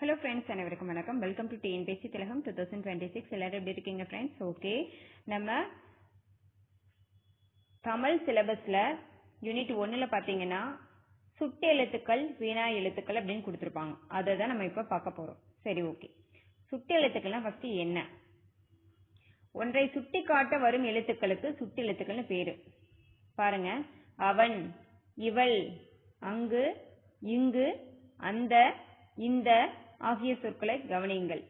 Hello friends அனைவருக்கும் வணக்கம். Welcome to TNPSC Thilagam two thousand twenty six எல்லாரும் எப்படி இருக்கீங்க ஃப்ரெண்ட்ஸ் ஓகே நம்ம தமிழ் சிலபஸில் யூனிட் ஒன்றில் பார்த்தீங்கன்னா சுட்டு எழுத்துக்கள் வீணா எழுத்துக்கள் அப்படின்னு கொடுத்துருப்பாங்க. அதை தான் நம்ம இப்போ பார்க்க போகிறோம் சரி ஓகே சுட்டு எழுத்துக்கள்லாம் ஃபஸ்ட்டு என்ன? ஒன்றை சுட்டி காட்ட வரும் எழுத்துக்களுக்கு சுட்டு எழுத்துக்கள்னு பேரு. பாருங்க. அவன் இவள் அங்கு இங்கு அந்த இந்த ஆகிய சொற்களை கவனியுங்கள்.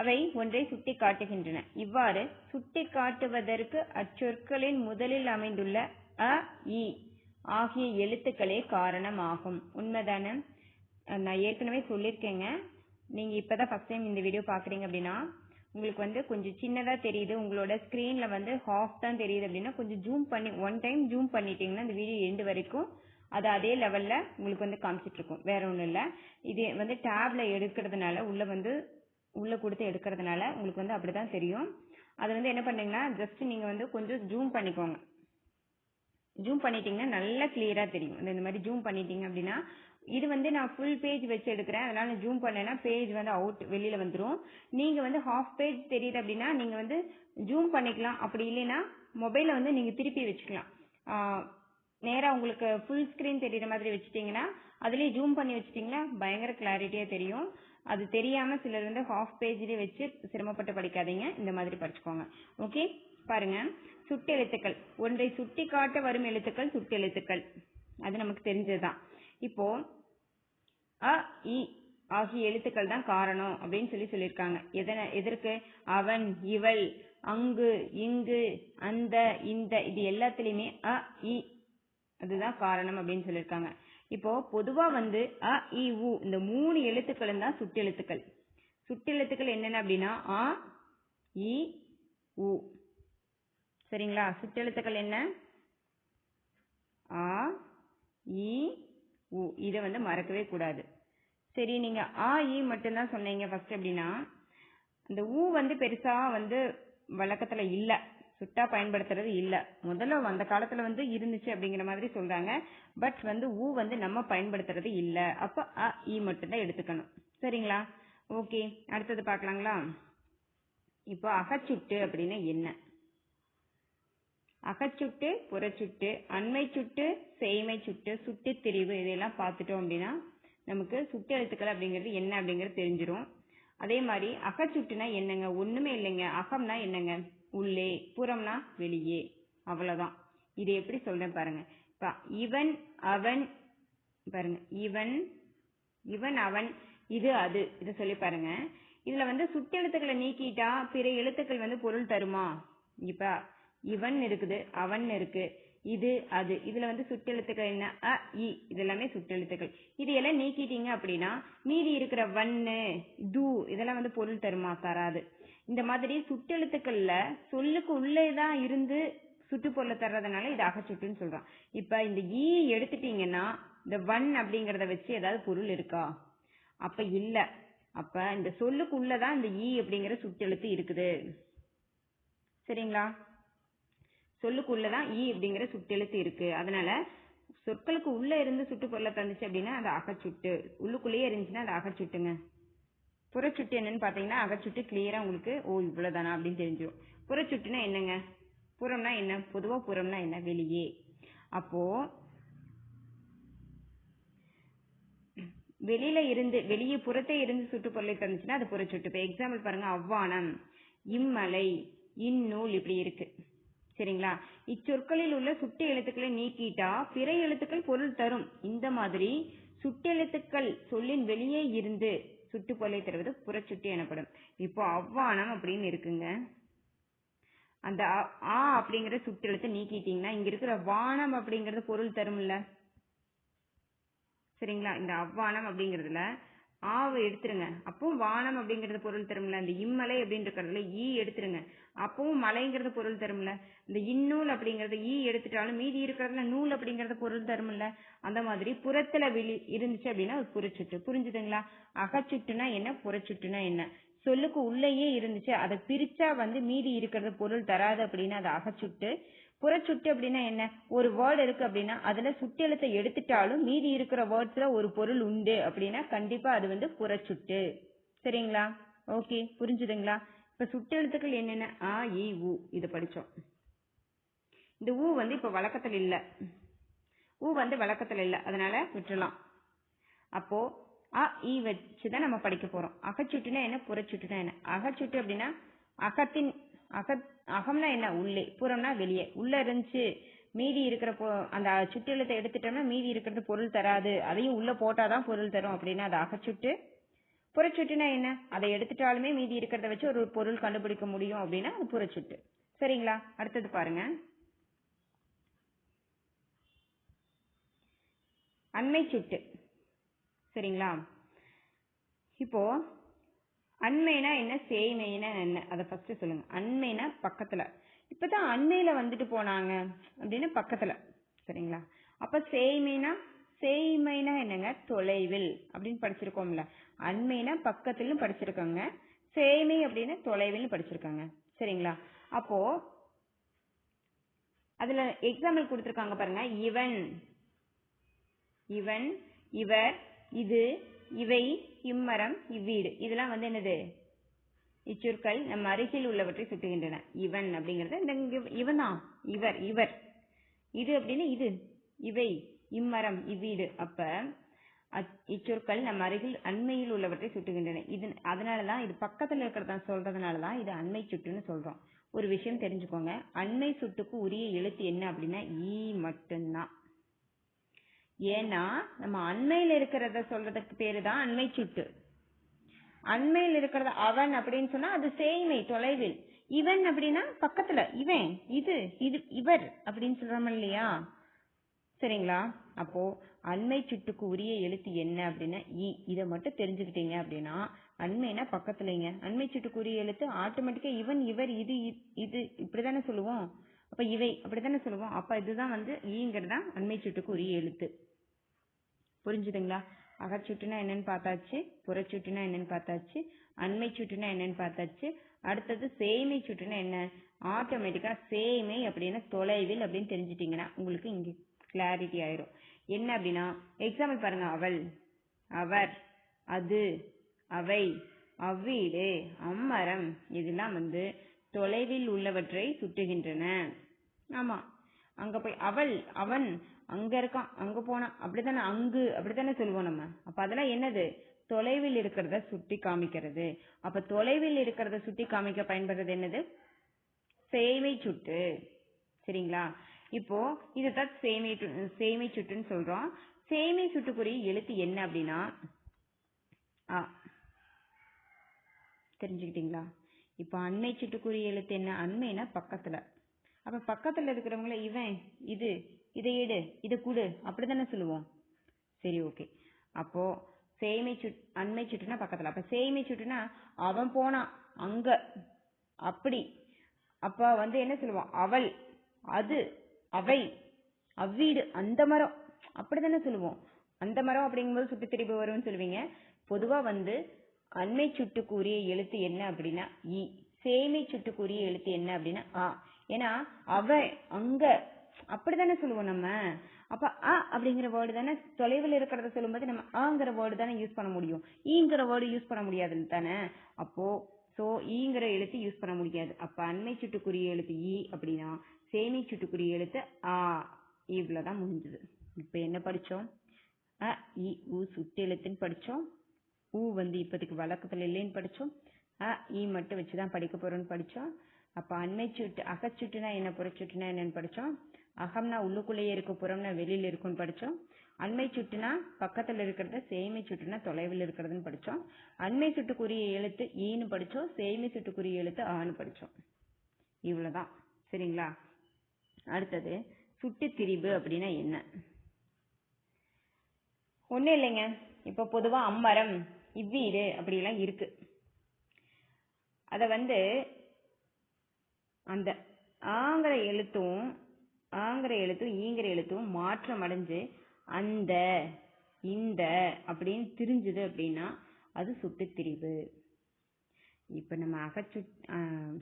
அவை ஒன்றை சுட்டி காட்டுகின்றன இவ்வாறு சுட்டி காட்டுவதற்கு அச்சொற்களின் முதலில் அமைந்துள்ள அ இ ஆகிய எழுத்துக்களே காரணமாகும். உண்மைதானே? நான் ஏற்கனவே சொல்லியிருக்கேங்க. நீங்கள் இப்போ தான் ஃபர்ஸ்ட் டைம் இந்த வீடியோ பார்க்குறீங்க அப்படின்னா உங்களுக்கு வந்து கொஞ்சம் சின்னதாக தெரியுது. உங்களோட ஸ்க்ரீனில் வந்து ஹாஃப் தான் தெரியுது அப்படின்னா கொஞ்சம் ஜூம் பண்ணி ஒன் டைம் ஜூம் பண்ணிட்டீங்கன்னா இந்த வீடியோ எண்டு வரைக்கும் அது அதே லெவலில் உங்களுக்கு வந்து காமிச்சிட்ருக்கும் வேறு ஒன்றும் இல்லை. இது வந்து டேப்பில் எடுக்கிறதுனால உள்ளே வந்து உள்ளே கொடுத்து எடுக்கிறதுனால உங்களுக்கு வந்து அப்படி தான் தெரியும். அது வந்து என்ன பண்ணுங்கன்னா ஜஸ்ட் நீங்கள் வந்து கொஞ்சம் ஜூம் பண்ணிக்கோங்க. ஜூம் பண்ணிட்டீங்கன்னா நல்லா கிளியராக தெரியும். இந்த மாதிரி ஜூம் பண்ணிட்டீங்க அப்படின்னா இது வந்து நான் ஃபுல் பேஜ் வச்சு எடுக்கிறேன். அதனால ஜூம் பண்ணேன்னா பேஜ் வந்து அவுட் வெளியில் வந்துடும் நீங்கள் வந்து ஹாஃப் பேஜ் தெரியுது அப்படின்னா நீங்கள் வந்து ஜூம் பண்ணிக்கலாம். அப்படி இல்லைன்னா மொபைலை வந்து நீங்கள் திருப்பி வச்சுக்கலாம். நேரா உங்களுக்கு ஃபுல் ஸ்கிரீன் தெரியுற மாதிரி வச்சுட்டீங்கன்னா அதுலயே ஜூம் பண்ணி வச்சுட்டீங்கன்னா பயங்கர கிளாரிட்டியா தெரியும். அது தெரியாம சிலர் வந்து ஹாஃப் பேஜ்லயே வச்சு சிரமப்பட்டு படிக்காதீங்க. இந்த மாதிரி படிச்சுக்கோங்க. ஓகே பாருங்க. சுட்டு எழுத்துக்கள். ஒன்றை சுட்டி காட்ட வரும் எழுத்துக்கள் சுட்டு எழுத்துக்கள். அது நமக்கு தெரிஞ்சதுதான். இப்போ அ இ ஆகிய எழுத்துக்கள் தான் காரணம் அப்படின்னு சொல்லி சொல்லியிருக்காங்க. எதனை எதற்கு? அவன் இவள் அங்கு இங்கு அந்த இந்த இது எல்லாத்துலயுமே அ இ அதுதான் காரணம் அப்படின்னு சொல்லியிருக்காங்க. இப்போ பொதுவா வந்து அ இ உ இந்த மூணு எழுத்துக்களும் தான் சுட்டெழுத்துக்கள். சுட்டெழுத்துக்கள் என்னென்ன அப்படின்னா அ இ உ. சரிங்களா? சுட்டெழுத்துக்கள் என்ன? ஆ இ உ. இதை வந்து மறக்கவே கூடாது. சரி நீங்க ஆ இ மட்டும்தான் சொன்னீங்க ஃபர்ஸ்ட் அப்படின்னா இந்த ஊ வந்து பெருசா வந்து வழக்கத்துல இல்லை. சுட்டா பயன்படுத்துறது இல்ல. முதல்ல அந்த காலத்துல வந்து இருந்துச்சு அப்படிங்கிற மாதிரி சொல்றாங்க. பட் வந்து ஊ வந்து நம்ம பயன்படுத்துறது இல்ல. அப்ப அ இ மட்டும்தான் எடுத்துக்கணும். சரிங்களா? ஓகே அடுத்தது பார்க்கலாங்களா? இப்போ அகச்சுட்டு அப்படின்னா என்ன? அகச்சுட்டு புறச்சுட்டு அண்மை சுட்டு செய்மை சுட்டு சுட்டு திரிவு இதெல்லாம் பார்த்துட்டோம் அப்படின்னா நமக்கு சுட்டு எழுத்துக்கள் அப்படிங்கிறது என்ன அப்படிங்கிறது தெரிஞ்சிடும் அதே மாதிரி அகச்சுட்டுனா என்னங்க? ஒண்ணுமே இல்லைங்க. அகம்னா என்னங்க? உள்ளே புறம்னா வெளியே. அவ்வளவுதான். இது எப்படி சொல்றேன் பாருங்க. இப்போ இவன் அவன் பாருங்க. இவன் இவன் அவன் இது அது. இதை சொல்லி பாருங்க. இதுல வந்து சுட்டெழுத்துக்களை நீக்கிட்டா பிற எழுத்துக்கள் வந்து பொருள் தருமா? இப்ப இவன் இருக்குது அவன் இருக்கு. இது அது. இதுல வந்து சுட்டெழுத்துக்கள் என்ன? அ இ. இதெல்லாமே சுட்டெழுத்துக்கள் இது எல்லாம் நீக்கிட்டீங்க அப்படின்னா மீதி இருக்கிற வன்னு து இதெல்லாம் வந்து பொருள் தருமா? தராது. இந்த மாதிரி சுட்டெழுத்துக்கள்ல சொல்லுக்கு உள்ளேதான் இருந்து சுட்டு பொருளை தர்றதுனால இது அகச்சுட்டுன்னு சொல்றோம் இப்ப இந்த ஈ எடுத்துட்டீங்கன்னா இந்த வன் அப்படிங்கறத வச்சு ஏதாவது பொருள் இருக்கா? அப்ப இல்ல. அப்ப இந்த சொல்லுக்கு உள்ளதான் இந்த ஈ அப்படிங்கிற சுட்டெழுத்து இருக்குது. சரிங்களா? சொல்லுக்குள்ளதான் ஈ e அப்படிங்கிற சுட்டெழுத்து இருக்கு. அதனால சொற்களுக்கு உள்ள இருந்து சுட்டு பொருளை தந்துச்சு அப்படின்னா அது அகச்சுட்டு உள்ளுக்குள்ளேயே இருந்துச்சுன்னா அது அகச்சுட்டுங்க. புறச்சுட்டு என்னன்னு பார்த்தீங்கன்னா அகச்சுட்டு கிளியரா உங்களுக்கு ஓ இவ்வளவுதானா அப்படின்னு தெரிஞ்சிடும் புறச்சுட்டுனா என்னங்க? புறம்னா என்ன? பொதுவா புறம்னா என்ன? வெளியே. அப்போ வெளியில இருந்து வெளியே புறத்தை இருந்து சுட்டுப்பொருளை தந்துச்சுன்னா அது புறச்சுட்டு. இப்போ எக்ஸாம்பிள் பாருங்க அவ்வானம் இம்மலை இந்நூல் இப்படி இருக்கு. சரிங்களா? இச்சொற்களில் உள்ள சுட்டு எழுத்துக்களை நீக்கிட்டா பிற எழுத்துக்கள் பொருள் தரும். இந்த மாதிரி சுட்டெழுத்துக்கள் சொல்லின் வெளியே இருந்து சுட்டு பொருளை தருவது புறச்சுட்டு எனப்படும். இப்போ அவ்வானம் அப்படின்னு இருக்குங்க. அந்த ஆ அப்படிங்கிற சுட்டெழுத்தை நீக்கிட்டீங்கன்னா இங்க இருக்கிற வானம் அப்படிங்கறது பொருள் தரும்ல. சரிங்களா? இந்த அவ்வானம் அப்படிங்கறதுல ஆவை எடுத்துருங்க. அப்பவும் வானம் அப்படிங்கறது பொருள் தரும்ல இந்த இம்மலை அப்படின்னு இருக்கிறதுல ஈ எடுத்துருங்க. அப்பவும் மலைங்கிறது பொருள் தரும்ல இந்த இந்நூல் அப்படிங்கறது ஈ எடுத்துட்டாலும் மீதி இருக்கிறதுல நூல் அப்படிங்கறது பொருள் தரும்ல. அந்த மாதிரி புறத்துல விழி இருந்துச்சு அப்படின்னா அது புறச்சுட்டு புரிஞ்சுதுங்களா? அகச்சுட்டுனா என்ன புறச்சுட்டுனா என்ன? சொல்லுக்கு உள்ளேயே இருந்துச்சு அதை பிரிச்சா வந்து மீதி இருக்கிறது பொருள் தராது அப்படின்னா அது அகச்சுட்டு புறச்சுட்டு அப்படின்னா என்ன? ஒரு வேர்டு இருக்கு அப்படின்னா அதுல சுட்டெழுத்தை எடுத்துட்டாலும் மீதி இருக்கிற வேர்ட்ஸ்ல ஒரு பொருள் உண்டு அப்படின்னா கண்டிப்பா அது வந்து புறச்சுட்டு. சரிங்களா? ஓகே புரிஞ்சுதுங்களா? இப்ப சுட்டெழுத்துக்கள் என்னென்ன? ஆ இ உ. இதை படிச்சோம். இந்த ஊ வந்து இப்ப வழக்கத்தில் இல்ல. ஊ வந்து வழக்கத்தில் இல்ல. அதனால விட்டுறலாம். அப்போ அ இ வச்சுதான் நம்ம படிக்க போறோம். அகச்சுட்டுனா என்ன? புறச்சுட்டுனா என்ன? அகச்சுட்டு அப்படின்னா அகத்தின் அகத் அகம்னா என்ன? உள்ளே. புறம்னா வெளியே. உள்ள இருந்துச்சு. மீதி இருக்கிற பொ- அந்த சுற்றெழுத்தை எடுத்துட்டோம்னா மீதி இருக்கிறது பொருள் தராது. அதையும் உள்ள போட்டாதான் பொருள் தரும் அப்படின்னா அது அகச்சுட்டு புறச்சுட்டுனா என்ன? அதை எடுத்துட்டாலுமே மீதி இருக்கிறத வச்சு ஒரு பொருள் கண்டுபிடிக்க முடியும் அப்படின்னா அது புறச்சுட்டு. சரிங்களா? அடுத்தது பாருங்க. அண்மை சுட்டு சரிங்களா? இப்போ அண்மைனா என்ன சேய்மைனா என்ன? அதை ஃபர்ஸ்ட் சொல்லுங்க. அண்மைனா பக்கத்துல. இப்பதான் அண்மையில வந்துட்டு போனாங்க அப்படின்னு பக்கத்துல. சரிங்களா? அப்ப சேய்மைனா சேய்மைனா என்னங்க? தொலைவில் அப்படின்னு படிச்சிருக்கோம்ல. அண்மைனா பக்கத்திலும் படிச்சிருக்கோங்க. சேமை அப்படின்னு தொலைவில் படிச்சிருக்காங்க. சரிங்களா? அப்போ அதுல எக்ஸாம்பிள் கொடுத்துருக்காங்க பாருங்க. இவன். இவன் இவர் இது இவை இம்மரம் இவ்வீடு. இதெல்லாம் வந்து என்னது? இச்சொற்கள் நம் அருகில் உள்ளவற்றை சுட்டுகின்றன இவன் அப்படிங்கிறது இந்த இவன் தான் இவர் இவர். இது அப்படின்னு இது. இவை இம்மரம் இவ்வீடு. அப்ப அச்- இச்சொற்கள் நம் அருகில் அண்மையில் உள்ளவற்றை சுட்டுகின்றன இது அதனாலதான் இது பக்கத்துல இருக்கிறதா சொல்றதுனாலதான் இது அண்மை சுட்டுன்னு சொல்றோம். ஒரு விஷயம் தெரிஞ்சுக்கோங்க. அண்மை சுட்டுக்கு உரிய எழுத்து என்ன அப்படின்னா ஈ மட்டும்தான். ஏன்னா நம்ம அண்மையில் இருக்கிறத சொல்றதுக்கு பேரு தான் அண்மை சுட்டு. அண்மையில் இருக்கிறத அவன் அப்படின்னு சொன்னா அது சேய்மை தொலைவில். இவன் அப்படின்னா பக்கத்துல இவன் இது இது இவர் அப்படின்னு சொல்றோம் இல்லையா? சரிங்களா? அப்போ அண்மை சுட்டுக்கு உரிய எழுத்து என்ன அப்படின்னா இ. இதை மட்டும் தெரிஞ்சுக்கிட்டீங்க அப்படின்னா அண்மைனா பக்கத்துலங்க அண்மை சுட்டுக்கு உரிய எழுத்து ஆட்டோமேட்டிக்கா இவன் இவர் இது இது இப்படிதானே சொல்லுவோம். அப்ப இவை அப்படித்தானே சொல்லுவோம். அப்ப இதுதான் வந்து ஈங்கிறதா அண்மை சுட்டுக்கு உரிய எழுத்து. புரிஞ்சுதுங்களா? அகச்சுட்டுனா என்னன்னு பார்த்தாச்சு புறச்சுட்டுனா என்னன்னு பார்த்தாச்சு அண்மை சுட்டுனா என்னன்னு பார்த்தாச்சு அடுத்தது சேமை சுட்டுனா என்ன ஆட்டோமேட்டிக்கா சேமை அப்படின்னா தொலைவில் அப்படின்னு தெரிஞ்சிட்டிங்கன்னா உங்களுக்கு இங்க கிளாரிட்டி ஆயிரும். என்ன அப்படின்னா எக்ஸாம்பிள் பாருங்க அவள் அவர் அது அவை அவ்வீடு அம்மரம் இதெல்லாம் வந்து தொலைவில் உள்ளவற்றை சுட்டுகின்றன ஆமா. அங்க போய் அவள் அவன் அங்க இருக்கான் அங்க போனான். அப்படித்தானே அங்கு அப்படித்தானே சொல்லுவோம் நம்ம. அப்ப அதெல்லாம் என்னது? தொலைவில் இருக்கிறத சுட்டி காமிக்கிறது. அப்ப தொலைவில் இருக்கிறத சுட்டி காமிக்க பயன்படுறது என்னது? சேமை சுட்டு. சரிங்களா? இப்போ இதுதான் சேமை சேமை சுட்டுன்னு சொல்றோம். சேமை சுட்டுக்குரிய எழுத்து என்ன அப்படின்னா ஆ தெரிஞ்சுக்கிட்டீங்களா? இப்போ அண்மை சுட்டுக்குரிய எழுத்து என்ன? அண்மைனா பக்கத்துல. அப்ப பக்கத்துல இருக்கிறவங்கள இவன் இது இதை எடு இதை குடு அப்படித்தானே சொல்லுவோம் சரி ஓகே அப்போ சேமை சுட் அண்மை சுட்டுனா பக்கத்துல. அப்ப சேமை சுட்டுனா அவன் போனான் அங்க. அப்படி. அப்ப வந்து என்ன சொல்லுவோம் அவள் அது அவை அவ்வீடு அந்த மரம். அப்படித்தானே சொல்லுவோம். அந்த மரம் அப்படிங்கும்போது சுட்டு திருப்பி வரும்னு சொல்லுவீங்க. பொதுவா வந்து அண்மை சுட்டுக்குரிய எழுத்து என்ன அப்படின்னா இ. சேமை சுட்டுக்குரிய எழுத்து என்ன அப்படின்னா ஆ ஏன்னா அவ அங்க அப்படித்தானே சொல்லுவோம் நம்ம. அப்ப அ அப்படிங்கிற வேர்டு தானே தொலைவில் இருக்கிறத சொல்லும்போது நம்ம ஆங்கிற வேர்டு தானே யூஸ் பண்ண முடியும். ஈங்கிற வேர்டு யூஸ் பண்ண முடியாது தானே. அப்போ சோ ஈங்கிற எழுத்து யூஸ் பண்ண முடியாது. அப்ப அண்மை சுட்டுக்குரிய எழுத்து ஈ அப்படின்னா சேமி சுட்டுக்குரிய எழுத்து ஆ. இவ்வளவுதான் முடிஞ்சது. இப்ப என்ன படிச்சோம்? அ இ உ சுட்டு எழுத்துன்னு படிச்சோம். ஊ வந்து இப்போதைக்கு வழக்கத்துல இல்லைன்னு படிச்சோம். அ இ மட்டும் வச்சுதான் படிக்க போறோம்னு படிச்சோம். அப்ப அண்மை சுட்டு அகச்சுட்டுனா என்ன புறச்சுட்டுனா என்னன்னு படிச்சோம். அகம்னா உள்ளுக்குள்ளேயே இருக்கும் புறம்னா வெளியில் இருக்கும்னு படித்தோம் அண்மை சுட்டுனா பக்கத்தில் இருக்கிறத சேமை சுட்டுனா தொலைவில் இருக்கிறதுன்னு படித்தோம் அண்மை சுட்டுக்குரிய எழுத்து ஈன்னு படித்தோம் சேமை சுட்டுக்குரிய எழுத்து ஆன்னு படித்தோம் இவ்வளோதான் சரிங்களா? அடுத்தது சுட்டு திரிபு அப்படின்னா என்ன? ஒன்றும் இல்லைங்க. இப்போ பொதுவாக அம்மரம் இவ்வீடு அப்படிலாம் இருக்கு. அதை வந்து அந்த ஆங்கிற எழுத்தும் ஆங்கிற எழுத்தும் ஈங்கிற எழுத்தும் மாற்றம் அடைஞ்சு அந்த இந்த அப்படின்னு திரிஞ்சுது அப்படின்னா அது சுட்டுத்திரிவு. இப்போ நம்ம அகச்சு சுட்டு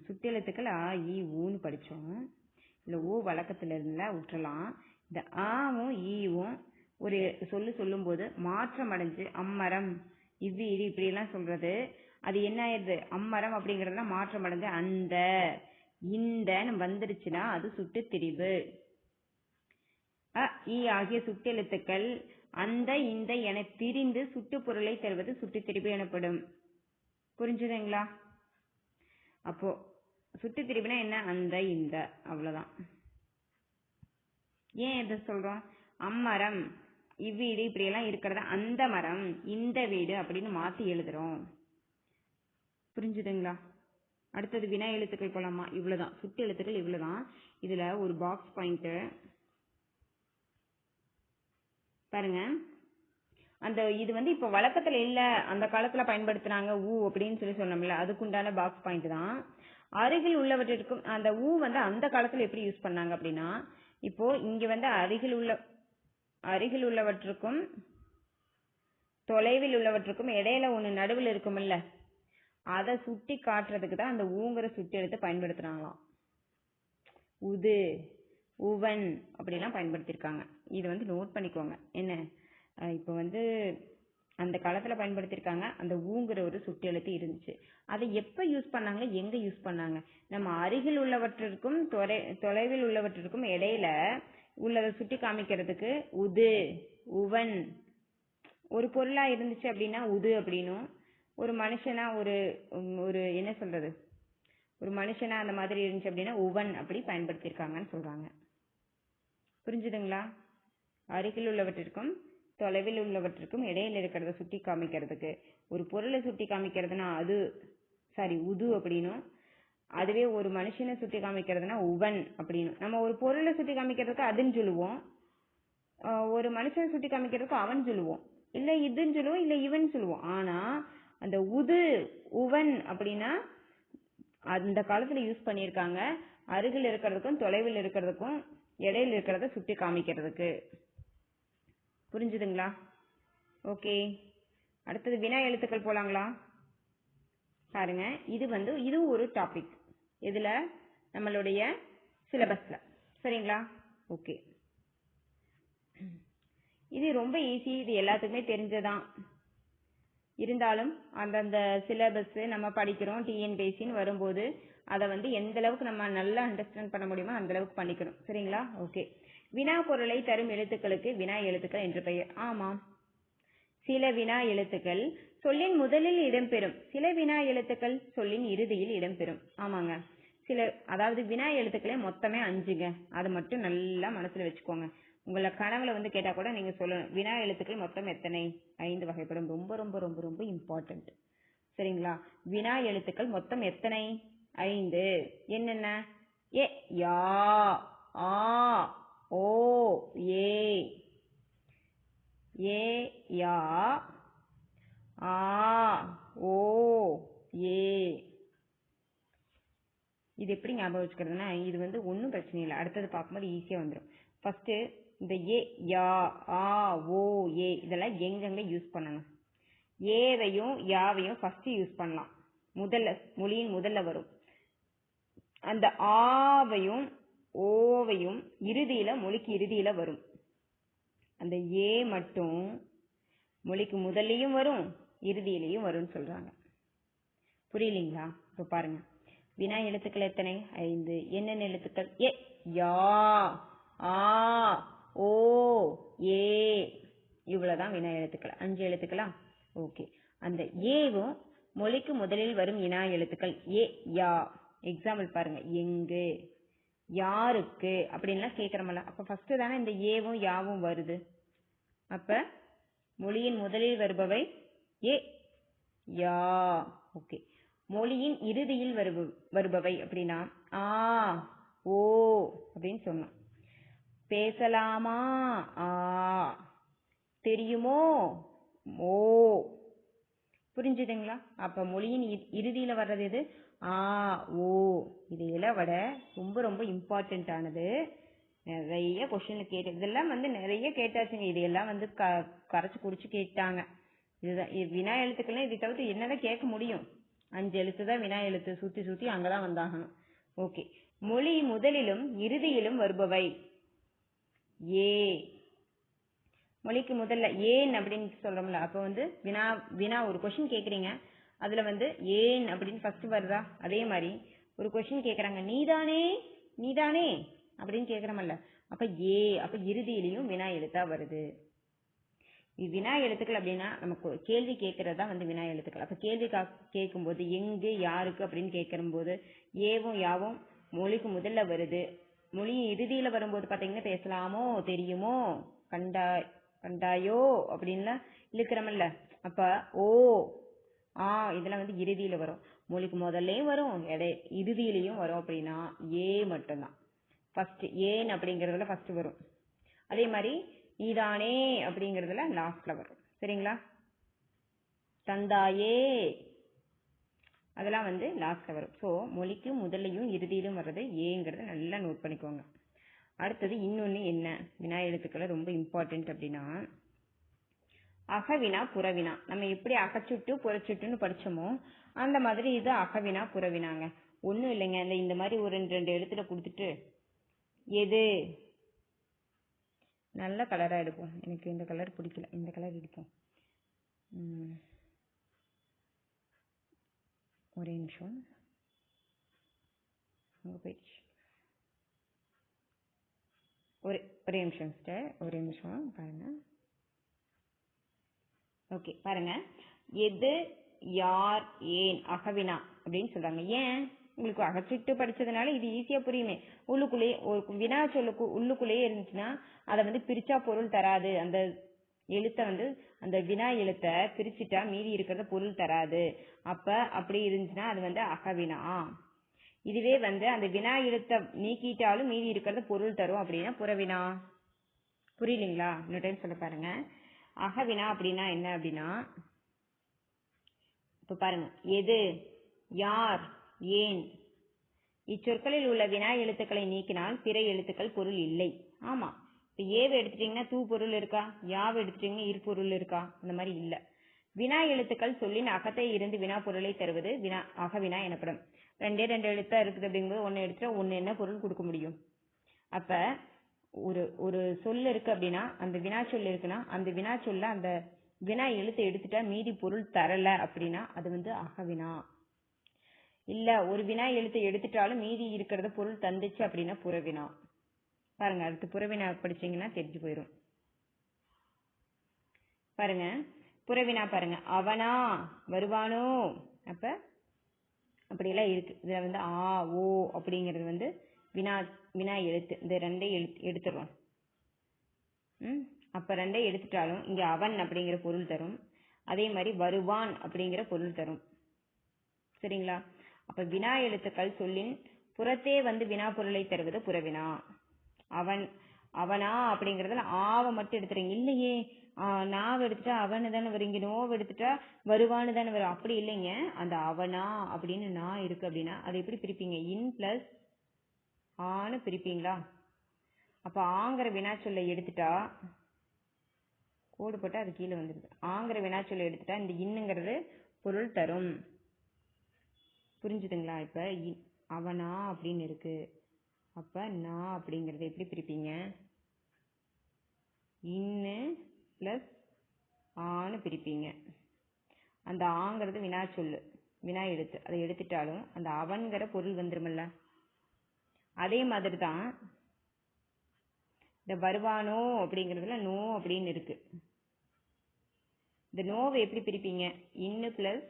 சுட்டெழுத்துக்கள் ஆ இ ஊன்னு படித்தோம் இல்லை ஊ வழக்கத்தில் இருந்தா விட்டுறலாம். இந்த ஆவும் ஈவும் ஒரு சொல்லு சொல்லும்போது மாற்றம் அடைஞ்சு அம்மரம் இது இப்படி எல்லாம் சொல்கிறது அது என்ன ஆயிடுது? அம்மரம் அப்படிங்கிறதுலாம் மாற்றம் அடைஞ்சு அந்த இந்த வந்துருச்சுன்னா அது சுட்டு திரிவு அ இ ஆகிய சுட்டெழுத்துக்கள் அந்த இந்த என பிரிந்து சுட்டு பொருளை தருவது சுட்டு திரிபு எனப்படும். புரிஞ்சுதுங்களா? அப்போ சுட்டு திரிபுனா என்ன? அந்த இந்த. அவ்வளவுதான். ஏன் இதை சொல்றோம்? அம்மரம் இவ்வீடு இப்படி எல்லாம் இருக்கிறத? அந்த மரம் இந்த வீடு அப்படின்னு மாத்தி எழுதுறோம். புரிஞ்சுதுங்களா? அடுத்தது வினா எழுத்துக்கள் போலாமா? இவ்வளவுதான். சுட்டு எழுத்துக்கள் இவ்வளவுதான். இதுல ஒரு பாக்ஸ் பாயிண்ட் பாருங்க. அந்த இது வந்து இப்ப வழக்கத்துல இல்ல. அந்த காலத்துல பயன்படுத்துனாங்க ஊ அப்படின்னு சொல்லி சொன்னோம்ல அதுக்குண்டான பாக்ஸ் பாயிண்ட் தான். அருகில் உள்ளவற்றிற்கும் அந்த ஊ வந்து அந்த காலத்துல எப்படி யூஸ் பண்ணாங்க அப்படின்னா இப்போ இங்க வந்து அருகில் உள்ள அருகில் உள்ளவற்றுக்கும் தொலைவில் உள்ளவற்றுக்கும் இடையில ஒண்ணு நடுவில் இருக்கும்ல அதை சுட்டி காட்டுறதுக்கு தான் அந்த ஊங்கிற சுட்டி எடுத்து பயன்படுத்துறாங்களாம். உது உவன் அப்படிலாம் பயன்படுத்தியிருக்காங்க இது வந்து நோட் பண்ணிக்கோங்க. என்ன? இப்போ வந்து அந்த காலத்தில் பயன்படுத்தியிருக்காங்க அந்த ஊங்கிற ஒரு சுட்டி எழுத்து இருந்துச்சு. அதை எப்போ யூஸ் பண்ணாங்க? எங்கே யூஸ் பண்ணாங்க? நம்ம அருகில் உள்ளவற்றிற்கும் தொலை தொலைவில் உள்ளவற்றிற்கும் இடையில உள்ளதை சுட்டி காமிக்கிறதுக்கு உது உவன் ஒரு பொருளாக இருந்துச்சு அப்படின்னா உது அப்படின்னும். ஒரு மனுஷனா ஒரு ஒரு என்ன சொல்றது? ஒரு மனுஷனா அந்த மாதிரி இருந்துச்சு அப்படின்னா உவன் அப்படி பயன்படுத்தியிருக்காங்கன்னு சொல்றாங்க. புரிஞ்சுதுங்களா? அருகில் உள்ளவற்றிற்கும் தொலைவில் உள்ளவற்றிற்கும் இடையில இருக்கிறத சுட்டி காமிக்கிறதுக்கு. ஒரு பொருளை சுட்டி காமிக்கிறதுனா அது சாரி உது அப்படின்னும். அதுவே ஒரு மனுஷனை சுட்டி காமிக்கிறதுனா உவன் அப்படின்னு நம்ம ஒரு பொருளை சுட்டி காமிக்கிறதுக்கு அதுன்னு சொல்லுவோம். ஒரு மனுஷனை சுட்டி காமிக்கிறதுக்கு அவன் சொல்லுவோம். இல்ல இதுன்னு சொல்லுவோம் இல்ல இவன் சொல்லுவோம். ஆனா அந்த உது உவன் அப்படின்னா அந்த காலத்துல யூஸ் பண்ணியிருக்காங்க. அருகில் இருக்கிறதுக்கும் தொலைவில் இருக்கிறதுக்கும் இடையில் இருக்கிறத சுட்டி காமிக்கிறதுக்கு. புரிஞ்சுதுங்களா? ஓகே அடுத்தது வினா எழுத்துக்கள் போலாங்களா? பாருங்க. இது வந்து இது ஒரு டாபிக் இதுல நம்மளுடைய சிலபஸ்ல சரிங்களா? ஓகே இது ரொம்ப ஈஸி இது எல்லாத்துக்குமே தெரிஞ்சதான் இருந்தாலும் அந்தந்த சிலபஸ் நம்ம படிக்கிறோம் டிஎன்பிஎஸ்சின்னு வரும்போது அதை வந்து எந்த அளவுக்கு நம்ம நல்லா அண்டர்ஸ்டாண்ட் பண்ண முடியுமோ அந்த அளவுக்கு பண்ணிக்கணும். சரிங்களா? ஓகே வினா பொருளை தரும் எழுத்துக்களுக்கு வினா எழுத்துக்கள் என்று பெயர். ஆமாம் சில வினா எழுத்துக்கள் சொல்லின் முதலில் இடம்பெறும். சில வினா எழுத்துக்கள் சொல்லின் இறுதியில் இடம்பெறும். ஆமாங்க. சில அதாவது வினா எழுத்துக்களே மொத்தமே அஞ்சுங்க. அது மட்டும் நல்லா மனசுல வச்சுக்கோங்க. உங்களை கனவுல வந்து கேட்டா கூட நீங்க சொல்லணும் வினா எழுத்துக்கள் மொத்தம் எத்தனை? ஐந்து வகைப்படும். ரொம்ப ரொம்ப ரொம்ப ரொம்ப இம்பார்ட்டன்ட் சரிங்களா? வினா எழுத்துக்கள் மொத்தம் எத்தனை? ஐந்து. என்னென்ன? ஏ யா ஆ ஓ ஏ. ஏ யா ஆ ஓ ஏ. இது எப்படி ஞாபகம் வச்சுக்கிறதுனா இது வந்து ஒன்றும் பிரச்சனை இல்லை. அடுத்தது பார்க்கும்போது ஈஸியாக வந்துடும் ஃபஸ்ட்டு இந்த ஏ யா ஆ ஓ ஏ இதெல்லாம் எங்கெங்க யூஸ் பண்ணணும்? ஏவையும் யாவையும் ஃபர்ஸ்ட் யூஸ் பண்ணலாம். முதல்ல மொழியின் முதல்ல வரும். அந்த ஆவையும் ஓவையும் இறுதியில மொழிக்கு இறுதியில வரும். அந்த ஏ மட்டும் மொழிக்கு முதல்லையும் வரும் இறுதியிலையும் வரும்னு சொல்றாங்க. புரியலீங்களா? இப்ப பாருங்க. வினா எழுத்துக்கள் எத்தனை? ஐந்து. என்னென்ன எழுத்துக்கள்? ஏ யா ஆ ஓ ஏ. இவ்வளவுதான் வினா எழுத்துக்கள். அஞ்சு எழுத்துக்களா? ஓகே. அந்த ஏவும் மொழிக்கு முதலில் வரும் வினா எழுத்துக்கள். ஏ யா. எக்ஸாம்பிள் பாருங்க. எங்கு யாருக்கு அப்படின்லாம் கேட்கறமல்ல அப்ப ஃபர்ஸ்ட் தானே இந்த ஏவும் யாவும் வருது. அப்ப மொழியின் முதலில் வருபவை ஏ யா. ஓகே. மொழியின் இறுதியில் வரு வருபவை அப்படின்னா ஆ ஓ அப்படின்னு சொன்னோம் பேசலாமா? ஆ. தெரியுமோ? ஓ. புரிஞ்சுதுங்களா? அப்ப மொழியின் இ- இறுதியில வர்றது எது? ஆ ஓ. இது இலவட ரொம்ப ரொம்ப இம்பார்ட்டன்ட் ஆனது. நிறைய கொஸ்டின்ல கேட்டு இதெல்லாம் வந்து நிறைய கேட்டாச்சுங்க. இது எல்லாம் வந்து க கரைச்சி குடிச்சு கேட்டாங்க. இதுதான் இது வினா எழுத்துக்கள்லாம் இதை தவிர்த்து என்னதான் கேட்க முடியும்? அஞ்சு எழுத்து தான் வினா எழுத்து. சுத்தி சுத்தி அங்கதான் வந்தாகணும். ஓகே மொழி முதலிலும் இறுதியிலும் வருபவை. ஏ. மொழிக்கு முதல்ல ஏன் அப்படின்னு சொல்றோம்ல அப்போ வந்து வினா வினா ஒரு கொஸ்டின் கேட்குறீங்க அதில் வந்து ஏன் அப்படின்னு ஃபர்ஸ்ட் வருதா? அதே மாதிரி ஒரு கொஷின் கேட்குறாங்க நீதானே நீதானே அப்படின்னு கேட்குறமல்ல அப்போ ஏ அப்போ இறுதியிலையும் வினா எழுத்தா வருது. இது வினா எழுத்துக்கள் அப்படின்னா நமக்கு கேள்வி கேட்கறது தான் வந்து வினா எழுத்துக்கள். அப்போ கேள்வி கேட்கும்போது எங்கு யாருக்கு அப்படின்னு கேட்கும்போது ஏவும் யாவும் மொழிக்கு முதல்ல வருது. மொழி இறுதியில் வரும்போது பார்த்தீங்கன்னா பேசலாமோ தெரியுமோ கண்டா கண்டாயோ அப்படின்லாம் இழுக்கிறோமில்ல அப்ப ஓ ஆ இதெல்லாம் வந்து இறுதியில் வரும். மொழிக்கு முதல்லையும் வரும் இடை இறுதியிலையும் வரும் அப்படின்னா ஏ மட்டும்தான். ஃபர்ஸ்ட் ஏன் அப்படிங்கிறதுல ஃபர்ஸ்ட் வரும். அதே மாதிரி நீதானே அப்படிங்கிறதுல லாஸ்ட்ல வரும். சரிங்களா? தந்தாயே அதெல்லாம் வந்து லாஸ்ட்டில் வரும் ஸோ மொழிக்கு முதல்லையும் இறுதியிலும் வர்றது ஏங்கிறத நல்லா நோட் பண்ணிக்கோங்க. அடுத்தது இன்னொன்று என்ன? வினா எழுத்துக்களை ரொம்ப இம்பார்ட்டன்ட் அப்படின்னா அகவினா புறவினா. நம்ம எப்படி அகச்சுட்டு புறச்சுட்டுன்னு படிச்சோமோ அந்த மாதிரி இது அகவினா புறவினாங்க. ஒன்றும் இல்லைங்க. இந்த இந்த மாதிரி ஒரு ரெண்டு ரெண்டு எழுத்துல கொடுத்துட்டு எது? நல்ல கலராக எடுப்போம். எனக்கு இந்த கலர் பிடிக்கல. இந்த கலர் எடுப்போம். ம். ஒரே நிமிஷம். அங்கே போயிடுச்சு. ஒரே ஒரே நிமிஷம் சிஸ்டர் ஒரே நிமிஷம் பாருங்க. ஓகே பாருங்க. எது யார் ஏன் அகவினா அப்படின்னு சொல்றாங்க. ஏன்? உங்களுக்கு அகச்சிட்டு படிச்சதுனால இது ஈஸியா புரியுமே. உள்ளுக்குள்ளேயே ஒரு வினா சொல்லுக்கு உள்ளுக்குள்ளேயே இருந்துச்சுன்னா அதை வந்து பிரிச்சா பொருள் தராது. அந்த எழுத்தை வந்து அந்த வினா எழுத்தை பிரிச்சுட்டா மீதி இருக்கிறத பொருள் தராது. அப்ப அப்படி இருந்துச்சுன்னா அது வந்து அகவினா. இதுவே வந்து அந்த வினா எழுத்தை நீக்கிட்டாலும் மீதி இருக்கிறத பொருள் தரும் அப்படின்னா புறவினா. புரியலீங்களா இன்னொரு டைம் சொல்ல பாருங்க. அகவினா அப்படின்னா என்ன அப்படின்னா இப்ப பாருங்க. எது? யார்? ஏன்? இச்சொற்களில் உள்ள வினா எழுத்துக்களை நீக்கினால் பிற எழுத்துக்கள் பொருள் இல்லை. ஆமா. இப்போ ஏவை எடுத்துட்டீங்கன்னா தூ பொருள் இருக்கா? யாவை எடுத்துட்டீங்கன்னா இரு பொருள் இருக்கா? அந்த மாதிரி இல்லை. வினா எழுத்துக்கள் சொல்லின் அகத்தை இருந்து வினா பொருளை தருவது வினா அகவினா எனப்படும். ரெண்டே ரெண்டு எழுத்தா இருக்குது அப்படிங்கும்போது ஒன்று எடுத்துட்டா ஒன்று என்ன பொருள் கொடுக்க முடியும்? அப்ப ஒரு ஒரு சொல் இருக்கு அப்படின்னா அந்த வினா சொல் இருக்குன்னா அந்த வினா சொல்ல அந்த வினா எழுத்தை எடுத்துட்டா மீதி பொருள் தரல அப்படின்னா அது வந்து அகவினா இல்ல ஒரு வினா எழுத்தை எடுத்துட்டாலும் மீதி இருக்கிறத பொருள் தந்துச்சு அப்படின்னா புறவினா பாருங்க அடுத்து புறவினா படிச்சீங்கன்னா தெரிஞ்சு போயிடும் பாருங்க புறவினா பாருங்க அவனா வருவானோ? அப்ப அப்படியெல்லாம் இருக்கு. இதுல வந்து ஆ ஓ அப்படிங்கிறது வந்து வினா வினா எழுத்து. இந்த ரெண்டே எழுத்து எடுத்துடுறோம். ம் அப்ப ரெண்டே எடுத்துட்டாலும் இங்க அவன் அப்படிங்கிற பொருள் தரும். அதே மாதிரி வருவான் அப்படிங்கிற பொருள் தரும். சரிங்களா? அப்ப வினா எழுத்துக்கள் சொல்லின் புறத்தே வந்து வினா பொருளை தருவது புறவினா. அவன் அவனா அப்படிங்கறதுல ஆவ மட்டும் எடுத்துறீங்க. இல்லையே நாவை நாவ எடுத்துட்டா அவனு தானே வருங்க நோவை எடுத்துட்டா வருவான்னு தானே வரும் அப்படி இல்லைங்க. அந்த அவனா அப்படின்னு நான் இருக்கு அப்படின்னா அதை எப்படி பிரிப்பீங்க? இன் பிளஸ் ஆன்னு பிரிப்பீங்களா? அப்ப ஆங்கிற வினாச்சொல்லை எடுத்துட்டா கோடு போட்டா அது கீழே வந்துடுது ஆங்கிற வினாச்சொல்லை எடுத்துட்டா இந்த இன்னுங்கிறது பொருள் தரும். புரிஞ்சுதுங்களா? இப்ப அவனா அப்படின்னு இருக்கு. அப்ப நான் அப்படிங்கறத எப்படி பிரிப்பீங்க? இன்னு பிளஸ் ஆன்னு பிரிப்பீங்க. அந்த ஆங்கிறது வினா சொல்லு வினா எழுத்து. அதை எடுத்துட்டாலும் அந்த அவன்கிற பொருள் வந்துருமில்ல. அதே மாதிரி தான் இந்த வருவானோ அப்படிங்கிறதுல நோ அப்படின்னு இருக்கு. இந்த நோவை எப்படி பிரிப்பீங்க? இன்னு பிளஸ்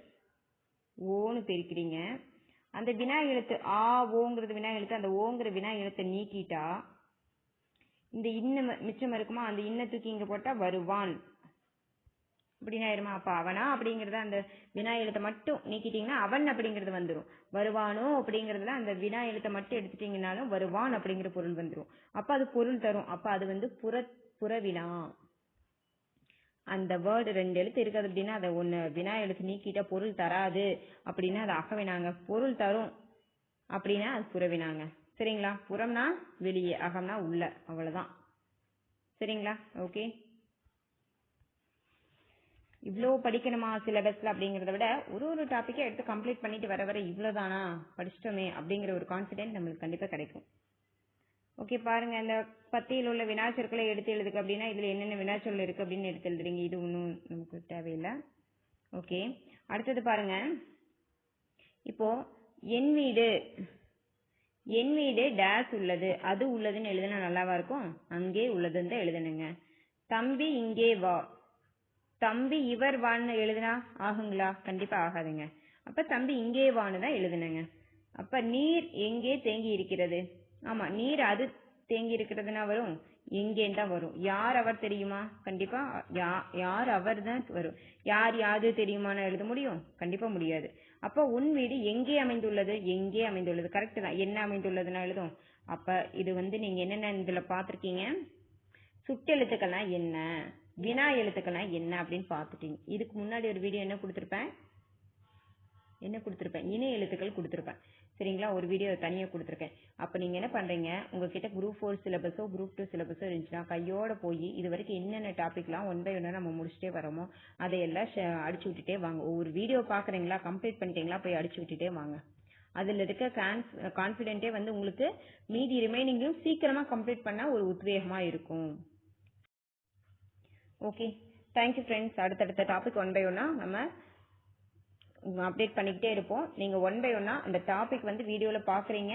ஓன்னு பிரிக்கிறீங்க. அந்த வினா எழுத்து ஆ ஓங்கிறது வினா எழுத்து அந்த ஓங்கிற வினா எழுத்தை நீக்கிட்டா இந்த இன்ன மிச்சம் இருக்குமா அந்த இன்ன தூக்கி இங்க போட்டா வருவான். அப்படின்னு ஆயிருமா அப்ப அவனா அப்படிங்கறத அந்த வினா எழுத்தை மட்டும் நீக்கிட்டீங்கன்னா அவன் அப்படிங்கறது வந்துடும் வருவானோ அப்படிங்கறதுல அந்த வினா எழுத்தை மட்டும் எடுத்துட்டீங்கன்னாலும் வருவான் அப்படிங்கிற பொருள் வந்துடும் அப்ப அது பொருள் தரும். அப்ப அது வந்து புற புறவினா. அந்த வேர்டு ரெண்டு எழுத்து இருக்குது அப்படின்னா அதை ஒன்று வினா எழுத்து நீக்கிட்டா பொருள் தராது அப்படின்னா அது அகவினாங்க பொருள் தரும் அப்படின்னா அது புறவினாங்க சரிங்களா? புறம்னா வெளியே அகம்னா உள்ள. அவ்வளோதான் சரிங்களா? ஓகே இவ்வளோ படிக்கணுமா சிலபஸ்ல அப்படிங்கிறத விட ஒரு ஒரு டாப்பிக்கை எடுத்து கம்ப்ளீட் பண்ணிட்டு வர வர இவ்வளோதானா படிச்சிட்டோமே அப்படிங்கிற ஒரு கான்ஃபிடென்ட் நம்மளுக்கு கண்டிப்பாக கிடைக்கும். ஓகே பாருங்க இந்த பத்தியில் உள்ள வினாச்சொற்களை எடுத்து எழுதுக்கு அப்படின்னா இதுல என்னென்ன வினாச்சொல் இருக்கு அப்படின்னு எடுத்து எழுதுறீங்க. இது ஒன்றும் நமக்கு தேவையில்லை. ஓகே அடுத்தது பாருங்க. இப்போ என் வீடு என் வீடு டேஸ் உள்ளது. அது உள்ளதுன்னு எழுதுனா நல்லாவா இருக்கும்? அங்கே உள்ளதுன்னு தான் எழுதணுங்க. தம்பி இங்கே வா. தம்பி இவர் வான்னு எழுதுனா ஆகுங்களா? கண்டிப்பா ஆகாதுங்க. அப்ப தம்பி இங்கே வான்னு தான் எழுதணுங்க. அப்ப நீர் எங்கே தேங்கி இருக்கிறது? ஆமா நீர் அது தேங்கி இருக்கிறதுனா வரும் எங்கேன்னு தான் வரும். யார் அவர் தெரியுமா? கண்டிப்பா யா- யார் அவர் தான் வரும். யார் யாது தெரியுமான்னு எழுத முடியும்? கண்டிப்பா முடியாது. அப்ப உன் வீடு எங்கே அமைந்துள்ளது? எங்கே அமைந்துள்ளது? கரெக்ட் தான். என்ன அமைந்துள்ளதுன்னா எழுதும். அப்ப இது வந்து நீங்க என்னென்ன இதுல பாத்திருக்கீங்க சுட்டெழுத்துக்கள்னா என்ன? வினா எழுத்துக்கள்னா என்ன அப்படின்னு பார்த்துட்டீங்க. இதுக்கு முன்னாடி ஒரு வீடியோ என்ன கொடுத்துருப்பேன்? என்ன கொடுத்துருப்பேன்? இணை எழுத்துக்கள் கொடுத்துருப்பேன். சரிங்களா? ஒரு வீடியோ தனியாக கொடுத்துருக்கேன். அப்போ நீங்கள் என்ன பண்ணுறீங்க உங்ககிட்ட குரூப் ஃபோர் சிலபஸோ குரூப் டூ சிலபஸோ இருந்துச்சுன்னா கையோட போய் இது வரைக்கும் என்னென்ன டாபிக்லாம் ஒன் பை ஒன்னாக நம்ம முடிச்சுட்டே வரோமோ அதையெல்லாம் ஷ- அடிச்சு விட்டுட்டே வாங்க. ஒவ்வொரு வீடியோ பார்க்குறீங்களா கம்ப்ளீட் பண்ணிட்டீங்களா? போய் அடிச்சு விட்டுட்டே வாங்க. அதில் இருக்க கான்ஃப் கான்ஃபிடென்ட்டே வந்து உங்களுக்கு மீதி ரிமைனிங்கும் சீக்கிரமாக கம்ப்ளீட் பண்ணால் ஒரு உத்வேகமாக இருக்கும். ஓகே தேங்க்யூ ஃப்ரெண்ட்ஸ் அடுத்தடுத்த டாபிக் ஒன் பை ஒன்னா நம்ம அப்டேட் பண்ணிக்கிட்டே இருப்போம். நீங்கள் ஒன் பை ஒன்னா அந்த டாபிக் வந்து வீடியோவில் பார்க்குறீங்க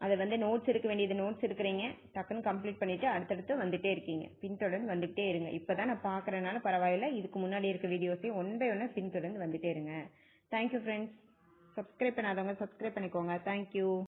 அதை வந்து நோட்ஸ் இருக்க வேண்டியது நோட்ஸ் இருக்கிறீங்க டக்குன்னு கம்ப்ளீட் பண்ணிவிட்டு அடுத்தடுத்து வந்துகிட்டே இருக்கீங்க. பின்தொடர்ந்து வந்துகிட்டே இருங்க. இப்போ தான் நான் பாக்குறதுனால பரவாயில்ல. இதுக்கு முன்னாடி இருக்க வீடியோஸையும் ஒன் பை ஒன்னா பின்தொடர்ந்து வந்துட்டே இருங்க. தேங்க்யூ ஃப்ரெண்ட்ஸ் சப்ஸ்கிரைப் பண்ணாதவங்க சப்ஸ்கிரைப் பண்ணிக்கோங்க. Thank you